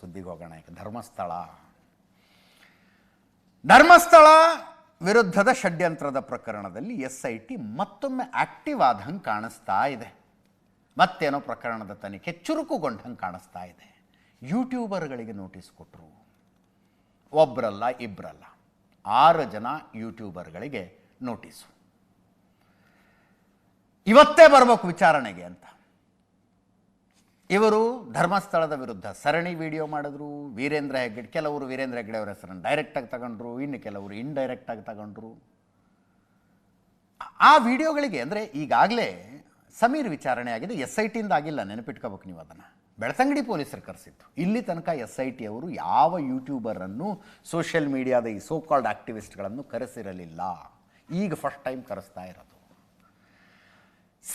ಸುದ್ದಿಗೆ ಹೋಗೋಣ ಧರ್ಮಸ್ಥಳ. ಧರ್ಮಸ್ಥಳ ವಿರುದ್ಧದ ಷಡ್ಯಂತ್ರದ ಪ್ರಕರಣದಲ್ಲಿ ಎಸ್ ಐ ಟಿ ಮತ್ತೊಮ್ಮೆ ಆಕ್ಟಿವ್ ಆದಂಗೆ ಕಾಣಿಸ್ತಾ ಇದೆ. ಮತ್ತೇನೋ ಪ್ರಕರಣದ ತನಿಖೆ ಚುರುಕುಗೊಂಡಂಗೆ ಕಾಣಿಸ್ತಾ ಇದೆ. ಯೂಟ್ಯೂಬರ್ಗಳಿಗೆ ನೋಟಿಸ್ ಕೊಟ್ಟರು ಒಬ್ಬರಲ್ಲ ಇಬ್ಬರಲ್ಲ ಆರು ಜನ ಯೂಟ್ಯೂಬರ್ಗಳಿಗೆ ನೋಟಿಸು. ಇವತ್ತೇ ಬರಬೇಕು ವಿಚಾರಣೆಗೆ ಅಂತ. ಇವರು ಧರ್ಮಸ್ಥಳದ ವಿರುದ್ಧ ಸರಣಿ ವಿಡಿಯೋ ಮಾಡಿದ್ರು. ವೀರೇಂದ್ರ ಹೆಗ್ಗಡೆ, ಕೆಲವರು ವೀರೇಂದ್ರ ಹೆಗ್ಗಡೆ ಅವರ ಹೆಸರನ್ನು ಡೈರೆಕ್ಟಾಗಿ ತಗೊಂಡ್ರು, ಇನ್ನು ಕೆಲವರು ಇಂಡೈರೆಕ್ಟಾಗಿ ತಗೊಂಡ್ರು. ಆ ವಿಡಿಯೋಗಳಿಗೆ ಅಂದರೆ ಈಗಾಗಲೇ ಸಮೀರ್ ವಿಚಾರಣೆ ಆಗಿದೆ. ಎಸ್ ಐ ಟಿಯಿಂದ ಆಗಿಲ್ಲ, ನೆನಪಿಟ್ಕೋಬೇಕು ನೀವು ಅದನ್ನು. ಬೆಳತಂಗಡಿ ಪೊಲೀಸರು ಕರೆಸಿತ್ತು ಇಲ್ಲಿ ತನಕ ಎಸ್ ಐ ಟಿ ಅವರು ಯಾವ ಯೂಟ್ಯೂಬರನ್ನು ಸೋಷಿಯಲ್ ಮೀಡಿಯಾದ ಈ ಸೋ ಕಾಲ್ಡ್ ಆ್ಯಕ್ಟಿವಿಸ್ಟ್ಗಳನ್ನು ಕರೆಸಿರಲಿಲ್ಲ. ಈಗ ಫಸ್ಟ್ ಟೈಮ್ ಕರೆಸ್ತಾ ಇರೋದು.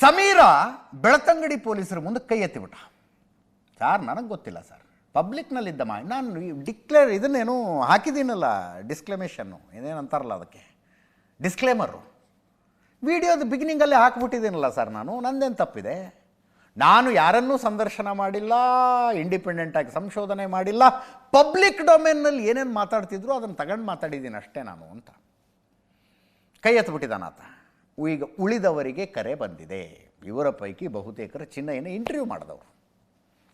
ಸಮೀರ ಬೆಳತಂಗಡಿ ಪೊಲೀಸರ ಮುಂದೆ ಕೈ ಎತ್ತಿಬಿಟ್ಟ. ಸರ್, ನನಗೆ ಗೊತ್ತಿಲ್ಲ ಸರ್. ಪಬ್ಲಿಕ್ನಲ್ಲಿದ್ದ ಮಾ, ನಾನು ಡಿಕ್ಲೇರ್ ಇದನ್ನೇನು ಹಾಕಿದ್ದೀನಲ್ಲ, ಡಿಸ್ಕ್ಲೇಮೇಷನ್ನು. ಏನೇನು ಅಂತಾರಲ್ಲ ಅದಕ್ಕೆ? ಡಿಸ್ಕ್ಲೇಮರು. ವಿಡಿಯೋದ ಬಿಗಿನಿಂಗಲ್ಲೇ ಹಾಕ್ಬಿಟ್ಟಿದ್ದೀನಲ್ಲ ಸರ್ ನಾನು, ನಂದೇನು ತಪ್ಪಿದೆ? ನಾನು ಯಾರನ್ನೂ ಸಂದರ್ಶನ ಮಾಡಿಲ್ಲ, ಇಂಡಿಪೆಂಡೆಂಟಾಗಿ ಸಂಶೋಧನೆ ಮಾಡಿಲ್ಲ, ಪಬ್ಲಿಕ್ ಡೊಮೇನ್ನಲ್ಲಿ ಏನೇನು ಮಾತಾಡ್ತಿದ್ರು ಅದನ್ನು ತಗೊಂಡು ಮಾತಾಡಿದ್ದೀನಿ ಅಷ್ಟೇ ನಾನು ಅಂತ. ಕೈ ಎತ್ಬಿಟ್ಟಿದ್ದಾನಾತ ಈಗ ಉಳಿದವರಿಗೆ ಕರೆ ಬಂದಿದೆ. ಇವರ ಪೈಕಿ ಬಹುತೇಕರು ಚಿನ್ನಯ್ಯನ ಇಂಟರ್ವ್ಯೂ ಮಾಡಿದವರು.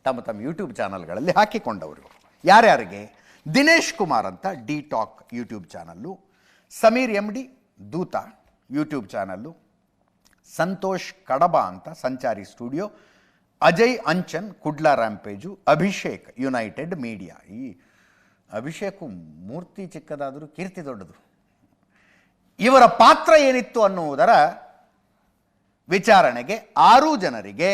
ತಮ್ಮ ತಮ್ಮ ಯೂಟ್ಯೂಬ್ ಚಾನಲ್ಗಳಲ್ಲಿ ಹಾಕಿಕೊಂಡವರು. ಯಾರ್ಯಾರಿಗೆ? ದಿನೇಶ್ ಕುಮಾರ್ ಅಂತ D talk YouTube channel, Sameer M D Dootha YouTube channel, Santosh Kadaba ಅಂತ Sanchari studio, Ajay Anchan, Kudla rampage Abhishek united media ಈ ಅಭಿಷೇಕು ಮೂರ್ತಿ ಚಿಕ್ಕದಾದರೂ ಕೀರ್ತಿ ದೊಡ್ಡದು. ಇವರ ಪಾತ್ರ ಏನಿತ್ತು ಅನ್ನುವುದರ ವಿಚಾರಣೆಗೆ ಆರು ಜನರಿಗೆ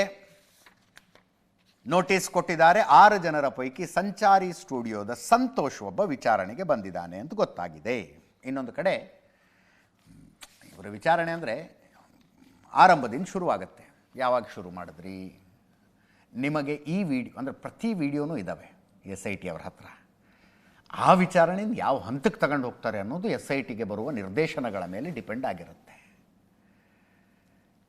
ನೋಟಿಸ್ ಕೊಟ್ಟಿದ್ದಾರೆ. ಆರು ಜನರ ಪೈಕಿ ಸಂಚಾರಿ ಸ್ಟುಡಿಯೋದ ಸಂತೋಷ್ ಒಬ್ಬ ವಿಚಾರಣೆಗೆ ಬಂದಿದ್ದಾನೆ ಅಂತ ಗೊತ್ತಾಗಿದೆ. ಇನ್ನೊಂದು ಕಡೆ, ಇವರ ವಿಚಾರಣೆ ಅಂದರೆ ಆರಂಭದಿಂದ ಶುರುವಾಗುತ್ತೆ. ಯಾವಾಗ ಶುರು ಮಾಡಿದ್ರಿ? ನಿಮಗೆ ಈ ವಿಡಿಯೋ, ಅಂದರೆ ಪ್ರತಿ ವಿಡಿಯೋನೂ ಇದ್ದಾವೆ ಎಸ್ ಐ ಟಿ ಅವ್ರ ಹತ್ರ. ಆ ವಿಚಾರಣೆಯಿಂದ ಯಾವ ಹಂತಕ್ಕೆ ತಗೊಂಡು ಹೋಗ್ತಾರೆ ಅನ್ನೋದು ಎಸ್ ಐ ಟಿಗೆ ಬರುವ ನಿರ್ದೇಶನಗಳ ಮೇಲೆ ಡಿಪೆಂಡ್ ಆಗಿರುತ್ತೆ.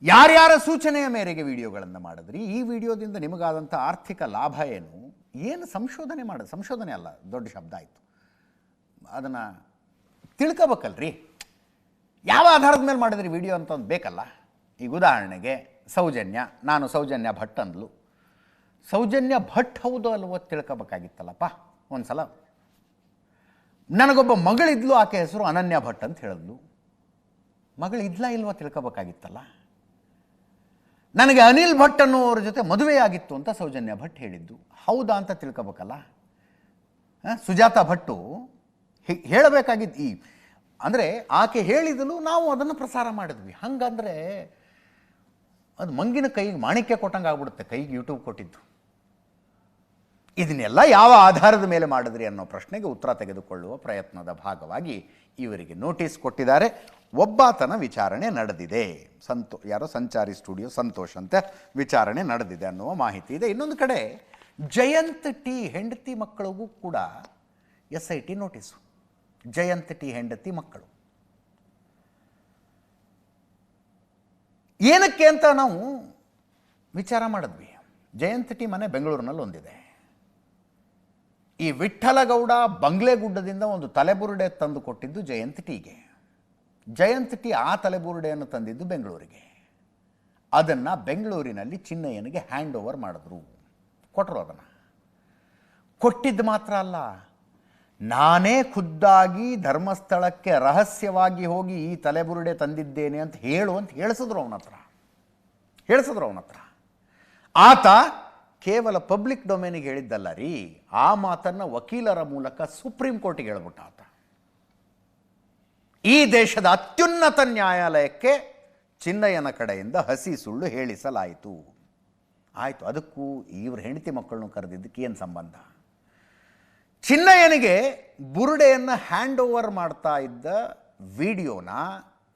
ಯಾರ್ಯಾರ ಸೂಚನೆಯ ಮೇರೆಗೆ ವಿಡಿಯೋಗಳನ್ನು ಮಾಡಿದ್ರಿ, ಈ ವಿಡಿಯೋದಿಂದ ನಿಮಗಾದಂಥ ಆರ್ಥಿಕ ಲಾಭ ಏನು? ಏನು ಸಂಶೋಧನೆ ಮಾಡ, ಸಂಶೋಧನೆ ಅಲ್ಲ, ದೊಡ್ಡ ಶಬ್ದ ಆಯಿತು. ಅದನ್ನು ತಿಳ್ಕೊಬೇಕಲ್ರಿ. ಯಾವ ಆಧಾರದ ಮೇಲೆ ಮಾಡಿದ್ರಿ ವಿಡಿಯೋ ಅಂತ ಒಂದು ಬೇಕಲ್ಲ? ಈಗ ಉದಾಹರಣೆಗೆ ಸೌಜನ್ಯ, ನಾನು ಸೌಜನ್ಯ ಭಟ್ ಅಂದ್ಲು. ಸೌಜನ್ಯ ಭಟ್ ಹೌದು ಅಲ್ವೋ ತಿಳ್ಕೊಬೇಕಾಗಿತ್ತಲ್ಲಪ್ಪ ಒಂದು ಸಲ ನನಗೊಬ್ಬ ಮಗಳಿದ್ಲು, ಆಕೆ ಹೆಸರು ಅನನ್ಯ ಭಟ್ ಅಂತ ಹೇಳಿದ್ಲು. ಮಗಳು ಇದ್ಲಾ ಇಲ್ವೋ ತಿಳ್ಕೊಬೇಕಾಗಿತ್ತಲ್ಲ? ನನಗೆ ಅನಿಲ್ ಭಟ್ ಅನ್ನುವರ ಜೊತೆ ಮದುವೆ ಆಗಿತ್ತು ಅಂತ ಸೌಜನ್ಯ ಭಟ್ ಹೇಳಿದ್ದು. ಹೌದಾ ಅಂತ ತಿಳ್ಕೊಬೇಕಲ್ಲ? ಸುಜಾತ ಭಟ್ಟು ಹೇಳಬೇಕಾಗಿದ್ದು ಈ, ಅಂದರೆ ಆಕೆ ಹೇಳಿದಲು, ನಾವು ಅದನ್ನು ಪ್ರಸಾರ ಮಾಡಿದ್ವಿ. ಹಂಗಂದರೆ ಅದು ಮಂಗಿನ ಕೈಗೆ ಮಾಣಿಕ್ಯ ಕೊಟ್ಟಂಗೆ ಆಗ್ಬಿಡುತ್ತೆ ಕೈಗೆ ಯೂಟ್ಯೂಬ್ ಕೊಟ್ಟಿದ್ದು. ಇದನ್ನೆಲ್ಲ ಯಾವ ಆಧಾರದ ಮೇಲೆ ಮಾಡಿದ್ರಿ ಅನ್ನೋ ಪ್ರಶ್ನೆಗೆ ಉತ್ತರ ತೆಗೆದುಕೊಳ್ಳುವ ಪ್ರಯತ್ನದ ಭಾಗವಾಗಿ ಇವರಿಗೆ ನೋಟಿಸ್ ಕೊಟ್ಟಿದ್ದಾರೆ. ಒಬ್ಬಾತನ ವಿಚಾರಣೆ ನಡೆದಿದೆ. ಸಂತೋ, ಯಾರೋ ಸಂಚಾರಿ ಸ್ಟುಡಿಯೋ ಸಂತೋಷ್ ಅಂತ ವಿಚಾರಣೆ ನಡೆದಿದೆ ಅನ್ನುವ ಮಾಹಿತಿ ಇದೆ. ಇನ್ನೊಂದು ಕಡೆ ಜಯಂತ್ ಟಿ ಹೆಂಡತಿ ಮಕ್ಕಳಿಗೂ ಕೂಡ S I T notice. Jayant T ಹೆಂಡತಿ ಮಕ್ಕಳು. ಏನಕ್ಕೆ ಅಂತ ನಾವು ವಿಚಾರ ಮಾಡಿದ್ವಿ. ಜಯಂತ್ ಟಿ ಮನೆ ಬೆಂಗಳೂರಿನಲ್ಲಿ ಒಂದಿದೆ ಈ ವಿಠ್ಠಲಗೌಡ ಬಂಗ್ಲೆಗುಡ್ಡದಿಂದ ಒಂದು ತಲೆಬುರುಡೆ ತಂದು ಕೊಟ್ಟಿದ್ದು ಜಯಂತ್ ಟೀಗೆ. ಜಯಂತ್ ಟಿ ಆ ತಲೆಬುರುಡೆಯನ್ನು ತಂದಿದ್ದು ಬೆಂಗಳೂರಿಗೆ. ಅದನ್ನು ಬೆಂಗಳೂರಿನಲ್ಲಿ ಚಿನ್ನಯ್ಯನಿಗೆ ಹ್ಯಾಂಡ್ ಓವರ್ ಮಾಡಿದ್ರು. ಕೊಟ್ಟರು ಅದನ್ನು. ಕೊಟ್ಟಿದ್ದು ಮಾತ್ರ ಅಲ್ಲ, ನಾನೇ ಖುದ್ದಾಗಿ ಧರ್ಮಸ್ಥಳಕ್ಕೆ ರಹಸ್ಯವಾಗಿ ಹೋಗಿ ಈ ತಲೆಬುರುಡೆ ತಂದಿದ್ದೇನೆ ಅಂತ ಹೇಳು ಅಂತ ಹೇಳಿಸಿದ್ರು ಅವನ ಹತ್ರ ಹೇಳಿಸಿದ್ರು ಅವನ ಹತ್ರ ಆತ ಕೇವಲ ಪಬ್ಲಿಕ್ ಡೊಮೇನಿಗೆ ಹೇಳಿದ್ದಲ್ಲ ರೀ. ಆ ಮಾತನ್ನು ವಕೀಲರ ಮೂಲಕ ಸುಪ್ರೀಂ ಕೋರ್ಟಿಗೆ ಹೇಳ್ಬಿಟ್ಟ ಆತ. ಈ ದೇಶದ ಅತ್ಯುನ್ನತ ನ್ಯಾಯಾಲಯಕ್ಕೆ ಚಿನ್ನಯ್ಯನ ಕಡೆಯಿಂದ ಹಸಿ ಸುಳ್ಳು ಹೇಳಿಸಲಾಯಿತು. ಆಯಿತು, ಅದಕ್ಕೂ ಇವ್ರ ಹೆಂಡತಿ ಮಕ್ಕಳನ್ನು ಕರೆದಿದ್ದಕ್ಕೆ ಏನು ಸಂಬಂಧ? ಚಿನ್ನಯ್ಯನಿಗೆ ಬುರುಡೆಯನ್ನು ಹ್ಯಾಂಡ್ ಓವರ್ ಮಾಡ್ತಾ ಇದ್ದ ವಿಡಿಯೋನ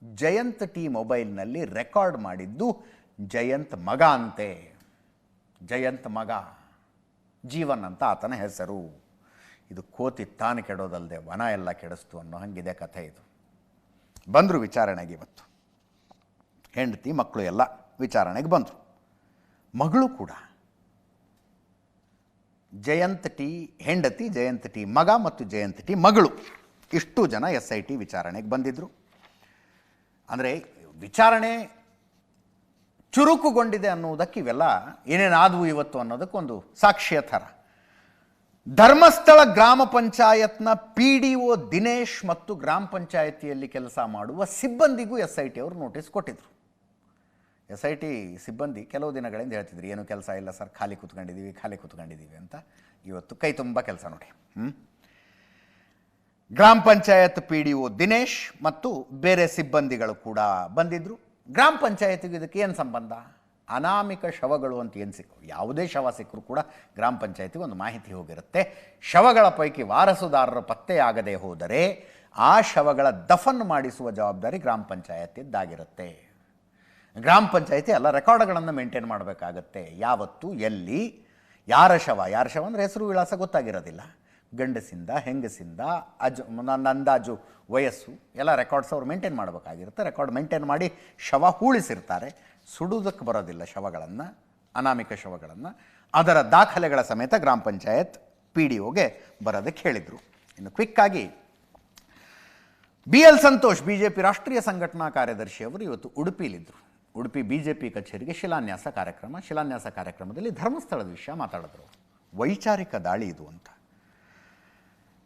ಜಯಂತ್ ಟಿ ಮೊಬೈಲ್ನಲ್ಲಿ ರೆಕಾರ್ಡ್ ಮಾಡಿದ್ದು ಜಯಂತ್ ಮಗ ಅಂತೆ. ಜಯಂತ್ ಮಗ, ಜೀವನ್ ಅಂತ ಆತನ ಹೆಸರು. ಇದು ಕೋತಿ ತಾನು ಕೆಡೋದಲ್ಲದೆ ವನ ಎಲ್ಲ ಕೆಡಿಸ್ತು ಅನ್ನೋ ಹಂಗಿದೆ ಕಥೆ ಇದು. ಬಂದರು ವಿಚಾರಣೆಗೆ ಇವತ್ತು. ಹೆಂಡತಿ ಮಕ್ಕಳು ಎಲ್ಲ ವಿಚಾರಣೆಗೆ ಬಂದರು. ಮಗಳು ಕೂಡ. ಜಯಂತ್ ಟಿ, ಹೆಂಡತಿ, ಜಯಂತ್ ಟಿ ಮಗ ಮತ್ತು ಜಯಂತ್ ಟಿ ಮಗಳು. ಇಷ್ಟು ಜನ ಎಸ್ ಐ ಟಿ ವಿಚಾರಣೆಗೆ ಬಂದಿದ್ದರು ಅಂದರೆ ವಿಚಾರಣೆ ಚುರುಕುಗೊಂಡಿದೆ ಅನ್ನುವುದಕ್ಕೆ ಇವೆಲ್ಲ ಏನೇನಾದವು ಇವತ್ತು ಅನ್ನೋದಕ್ಕೊಂದು ಸಾಕ್ಷ್ಯ ಥರ ಧರ್ಮಸ್ಥಳ ಗ್ರಾಮ ಪಂಚಾಯತ್ನ ಪಿ ಡಿ ಒ ದಿನೇಶ್ ಮತ್ತು ಗ್ರಾಮ ಪಂಚಾಯತಿಯಲ್ಲಿ ಕೆಲಸ ಮಾಡುವ ಸಿಬ್ಬಂದಿಗೂ ಎಸ್ ಐ ಟಿ ಅವರು ನೋಟಿಸ್ ಕೊಟ್ಟಿದ್ರು. ಎಸ್ ಐ ಟಿ ಸಿಬ್ಬಂದಿ ಕೆಲವು ದಿನಗಳಿಂದ ಹೇಳ್ತಿದ್ರು, ಏನು ಕೆಲಸ ಇಲ್ಲ ಸರ್, ಖಾಲಿ ಕೂತ್ಕೊಂಡಿದ್ದೀವಿ ಖಾಲಿ ಕೂತ್ಕೊಂಡಿದ್ದೀವಿ ಅಂತ. ಇವತ್ತು ಕೈ ತುಂಬ ಕೆಲಸ ನೋಡಿ. ಹ್ಞೂ ಗ್ರಾಮ panchayat P D O Dinesh ಮತ್ತು ಬೇರೆ ಸಿಬ್ಬಂದಿಗಳು ಕೂಡ ಬಂದಿದ್ದರು ಗ್ರಾಮ ಪಂಚಾಯತಿಗೂ ಇದಕ್ಕೆ ಏನು ಸಂಬಂಧ? ಅನಾಮಿಕ ಶವಗಳು ಅಂತ ಏನು ಸಿಕ್ಕು? ಯಾವುದೇ ಶವ ಸಿಕ್ಕರೂ ಕೂಡ ಗ್ರಾಮ ಪಂಚಾಯತಿಗೆ ಒಂದು ಮಾಹಿತಿ ಹೋಗಿರುತ್ತೆ. ಶವಗಳ ಪೈಕಿ ವಾರಸುದಾರರ ಪತ್ತೆಯಾಗದೆ ಹೋದರೆ ಆ ಶವಗಳ ದಫನ್ ಮಾಡಿಸುವ ಜವಾಬ್ದಾರಿ ಗ್ರಾಮ ಪಂಚಾಯತಿದ್ದಾಗಿರುತ್ತೆ. ಗ್ರಾಮ ಪಂಚಾಯತಿ ಎಲ್ಲ ರೆಕಾರ್ಡ್ಗಳನ್ನು ಮೇಂಟೈನ್ ಮಾಡಬೇಕಾಗತ್ತೆ. ಯಾವತ್ತು, ಎಲ್ಲಿ, ಯಾರ ಶವ? ಯಾರ ಶವ ಅಂದರೆ ಹೆಸರು ವಿಳಾಸ ಗೊತ್ತಾಗಿರೋದಿಲ್ಲ. ಗಂಡಸಿಂದ, ಹೆಂಗಸಿಂದ, ಅಜು ನನ್ನ ಅಂದಾಜು ವಯಸ್ಸು ಎಲ್ಲ ರೆಕಾರ್ಡ್ಸ್ ಅವ್ರು ಮೇಂಟೈನ್ ಮಾಡಬೇಕಾಗಿರುತ್ತೆ. ರೆಕಾರ್ಡ್ ಮೇಂಟೈನ್ ಮಾಡಿ ಶವ ಹೂಳಿಸಿರ್ತಾರೆ. ಸುಡುವುದಕ್ಕೆ ಬರೋದಿಲ್ಲ ಶವಗಳನ್ನು, ಅನಾಮಿಕ ಶವಗಳನ್ನು. ಅದರ ದಾಖಲೆಗಳ ಸಮೇತ ಗ್ರಾಮ ಪಂಚಾಯತ್ ಪಿ ಡಿ ಒಗೆ ಬರೋದಕ್ಕೆ ಹೇಳಿದರು. ಇನ್ನು ಕ್ವಿಕ್ಕಾಗಿ B L Santosh B J P ರಾಷ್ಟ್ರೀಯ ಸಂಘಟನಾ ಕಾರ್ಯದರ್ಶಿಯವರು ಇವತ್ತು ಉಡುಪಿಯಲ್ಲಿದ್ದರು ಉಡುಪಿ ಬಿ ಜೆ ಪಿ ಕಚೇರಿಗೆ ಶಿಲಾನ್ಯಾಸ ಕಾರ್ಯಕ್ರಮ, ಶಿಲಾನ್ಯಾಸ ಕಾರ್ಯಕ್ರಮದಲ್ಲಿ ಧರ್ಮಸ್ಥಳದ ವಿಷಯ ಮಾತಾಡಿದ್ರು. ವೈಚಾರಿಕ ದಾಳಿ ಇದು ಅಂತ.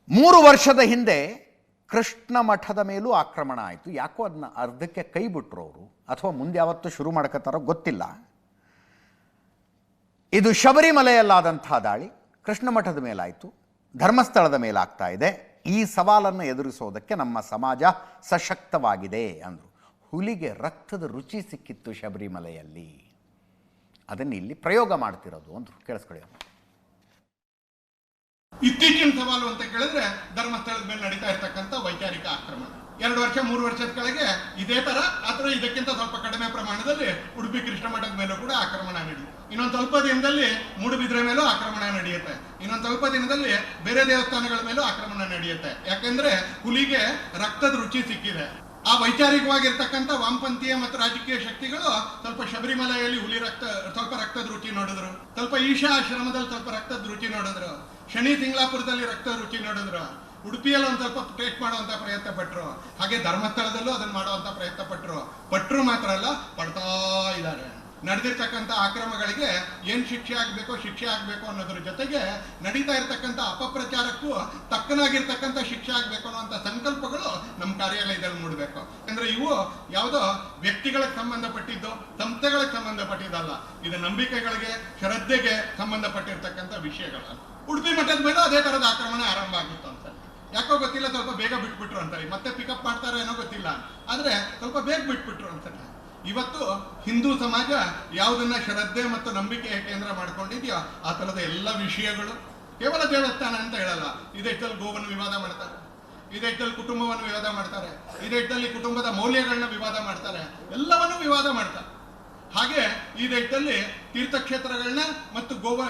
ಮೂರು ವರ್ಷದ ಹಿಂದೆ ಕೃಷ್ಣ ಮಠದ ಮೇಲೂ ಆಕ್ರಮಣ ಆಯಿತು. ಯಾಕೋ ಅದನ್ನ ಅರ್ಧಕ್ಕೆ ಕೈ ಬಿಟ್ರು ಅವರು. ಅಥವಾ ಮುಂದೆ ಯಾವತ್ತೂ ಶುರು ಮಾಡ್ಕೋತಾರೋ ಗೊತ್ತಿಲ್ಲ. ಇದು ಶಬರಿಮಲೆಯಲ್ಲಾದಂಥ ದಾಳಿ. ಕೃಷ್ಣ ಮಠದ ಮೇಲಾಯಿತು. ಧರ್ಮಸ್ಥಳದ ಮೇಲಾಗ್ತಾ ಇದೆ. ಈ ಸವಾಲನ್ನು ಎದುರಿಸೋದಕ್ಕೆ ನಮ್ಮ ಸಮಾಜ ಸಶಕ್ತವಾಗಿದೆ ಅಂದರು. ಹುಲಿಗೆ ರಕ್ತದ ರುಚಿ ಸಿಕ್ಕಿತ್ತು ಶಬರಿಮಲೆಯಲ್ಲಿ. ಅದನ್ನು ಇಲ್ಲಿ ಪ್ರಯೋಗ ಮಾಡ್ತಿರೋದು ಅಂದರು. ಕೇಳಿಸ್ಕೊಳ್ಳಿ. ಇತ್ತೀಚಿನ ಸವಾಲು ಅಂತ ಕೇಳಿದ್ರೆ ಧರ್ಮಸ್ಥಳದ ಮೇಲೆ ನಡೀತಾ ಇರ್ತಕ್ಕಂಥ ವೈಚಾರಿಕ ಆಕ್ರಮಣ. ಎರಡು ವರ್ಷ, ಮೂರು ವರ್ಷದ ಕೆಳಗೆ ಇದೇ ತರ ಅಥವಾ ಇದಕ್ಕಿಂತ ಸ್ವಲ್ಪ ಕಡಿಮೆ ಪ್ರಮಾಣದಲ್ಲಿ ಉಡುಪಿ ಕೃಷ್ಣ ಮಠದ ಮೇಲೂ ಕೂಡ ಆಕ್ರಮಣ ನಡೆಯುತ್ತೆ ಇನ್ನೊಂದು ಸ್ವಲ್ಪ ದಿನದಲ್ಲಿ ಮೂಡುಬಿದ್ರೆ ಮೇಲೂ ಆಕ್ರಮಣ ನಡೆಯುತ್ತೆ. ಇನ್ನೊಂದು ಸ್ವಲ್ಪ ದಿನದಲ್ಲಿ ಬೇರೆ ದೇವಸ್ಥಾನಗಳ ಮೇಲೂ ಆಕ್ರಮಣ ನಡೆಯುತ್ತೆ. ಯಾಕಂದ್ರೆ ಹುಲಿಗೆ ರಕ್ತದ ರುಚಿ ಸಿಕ್ಕಿದೆ. ಆ ವೈಚಾರಿಕವಾಗಿರ್ತಕ್ಕಂಥ ವಾಮಪಂಥೀಯ ಮತ್ತು ರಾಜಕೀಯ ಶಕ್ತಿಗಳು ಸ್ವಲ್ಪ ಶಬರಿಮಲೆಯಲ್ಲಿ ಹುಲಿ ರಕ್ತ, ಸ್ವಲ್ಪ ರಕ್ತದ ರುಚಿ ನೋಡಿದ್ರು. ಸ್ವಲ್ಪ ಈಶಾ ಆಶ್ರಮದಲ್ಲಿ ಸ್ವಲ್ಪ ರಕ್ತದ ರುಚಿ ನೋಡಿದ್ರು. ಶನಿ ತಿಂಗಳಾಪುರದಲ್ಲಿ ರಕ್ತ ರುಚಿ ನೋಡಿದ್ರು. ಉಡುಪಿಯಲ್ಲಿ ಒಂದ್ ಸ್ವಲ್ಪ ಟೇಸ್ಟ್ ಮಾಡುವಂತ ಪ್ರಯತ್ನ ಪಟ್ರು. ಹಾಗೆ ಧರ್ಮಸ್ಥಳದಲ್ಲೂ ಅದನ್ನ ಮಾಡುವಂತ ಪ್ರಯತ್ನ ಪಟ್ರು. ಪಟ್ರು ಮಾತ್ರ ಅಲ್ಲ, ಪಡ್ತಾ ಇದ್ದಾರೆ. ನಡೆದಿರ್ತಕ್ಕಂಥ ಆಕ್ರಮಗಳಿಗೆ ಏನ್ ಶಿಕ್ಷೆ ಆಗ್ಬೇಕೋ ಶಿಕ್ಷೆ ಆಗ್ಬೇಕು ಅನ್ನೋದ್ರ ಜೊತೆಗೆ ನಡೀತಾ ಇರ್ತಕ್ಕಂಥ ಅಪಪ್ರಚಾರಕ್ಕೂ ತಕ್ಕನಾಗಿರ್ತಕ್ಕಂಥ ಶಿಕ್ಷೆ ಆಗ್ಬೇಕು ಅನ್ನೋ ಸಂಕಲ್ಪಗಳು ನಮ್ಮ ಕಾರ್ಯಾಲಯದಲ್ಲಿ ಮೂಡಬೇಕು. ಅಂದ್ರೆ ಇವು ಯಾವುದೋ ವ್ಯಕ್ತಿಗಳಿಗೆ ಸಂಬಂಧಪಟ್ಟಿದ್ದು, ಸಂಸ್ಥೆಗಳಿಗೆ ಸಂಬಂಧಪಟ್ಟಿದ್ದಲ್ಲ. ಇದು ನಂಬಿಕೆಗಳಿಗೆ, ಶ್ರದ್ಧೆಗೆ ಸಂಬಂಧಪಟ್ಟಿರ್ತಕ್ಕಂಥ ವಿಷಯಗಳು. ಉಡುಪಿ ಮಠದ ಮೇಲೆ ಅದೇ ಥರದ ಆಕ್ರಮಣ ಆರಂಭ ಆಗಿತ್ತು ಅಂತ. ಯಾಕೋ ಗೊತ್ತಿಲ್ಲ, ಸ್ವಲ್ಪ ಬೇಗ ಬಿಟ್ಬಿಟ್ರು ಅಂತಾರೆ ಮತ್ತೆ ಪಿಕಪ್ ಮಾಡ್ತಾರೋ ಏನೋ ಗೊತ್ತಿಲ್ಲ. ಆದ್ರೆ ಸ್ವಲ್ಪ ಬೇಗ ಬಿಟ್ಬಿಟ್ರು ಅಂತಾರೆ ಇವತ್ತು ಹಿಂದೂ ಸಮಾಜ ಯಾವುದನ್ನ ಶ್ರದ್ಧೆ ಮತ್ತು ನಂಬಿಕೆ ಕೇಂದ್ರ ಮಾಡ್ಕೊಂಡಿದ್ಯೋ ಆ ಥರದ ಎಲ್ಲ ವಿಷಯಗಳು ಕೇವಲ ದೇವಸ್ಥಾನ ಅಂತ ಹೇಳಲ್ಲ. ಇದೆಷ್ಟಲ್ಲಿ ಗೋವನ್ನು ವಿವಾದ ಮಾಡ್ತಾರೆ. ಇದೆಷ್ಟಲ್ಲಿ ಕುಟುಂಬವನ್ನು ವಿವಾದ ಮಾಡ್ತಾರೆ. ಇದೆಷ್ಟಲ್ಲಿ ಕುಟುಂಬದ ಮೌಲ್ಯಗಳನ್ನ ವಿವಾದ ಮಾಡ್ತಾರೆ. ಎಲ್ಲವನ್ನೂ ವಿವಾದ ಮಾಡ್ತಾರೆ. ಹಾಗೆ ಈ ದೇಶದಲ್ಲಿ ತೀರ್ಥಕ್ಷೇತ್ರಗಳನ್ನ ಮತ್ತು ಗೋವಾ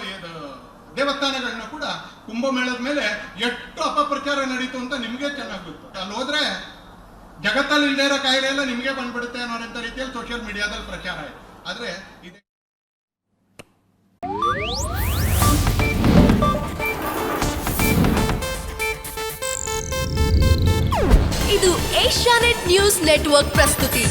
ದೇವಸ್ಥಾನಗಳನ್ನ ಕೂಡ ಕುಂಭಮೇಳದ ಮೇಲೆ ಎಷ್ಟು ಅಪಪ್ರಚಾರ ನಡೀತು ಅಂತ ನಿಮ್ಗೆ ಚೆನ್ನಾಗಿ ಗೊತ್ತು. ಅಲ್ಲಿ ಹೋದ್ರೆ ಜಗತ್ತಲ್ಲಿ ಇಲ್ದೇ ಇರೋ ಕಾಯಿಲೆ ಎಲ್ಲ ನಿಮಗೆ ಬಂದ್ಬಿಡುತ್ತೆ ಅನ್ನೋಂಥ ರೀತಿಯಲ್ಲಿ ಸೋಷಿಯಲ್ ಮೀಡಿಯಾದಲ್ಲಿ ಪ್ರಚಾರ ಇದೆ. ಆದರೆ ಇದು ಏಷ್ಯಾನೆಟ್ ನ್ಯೂಸ್ ನೆಟ್ವರ್ಕ್ ಪ್ರಸ್ತುತಿ.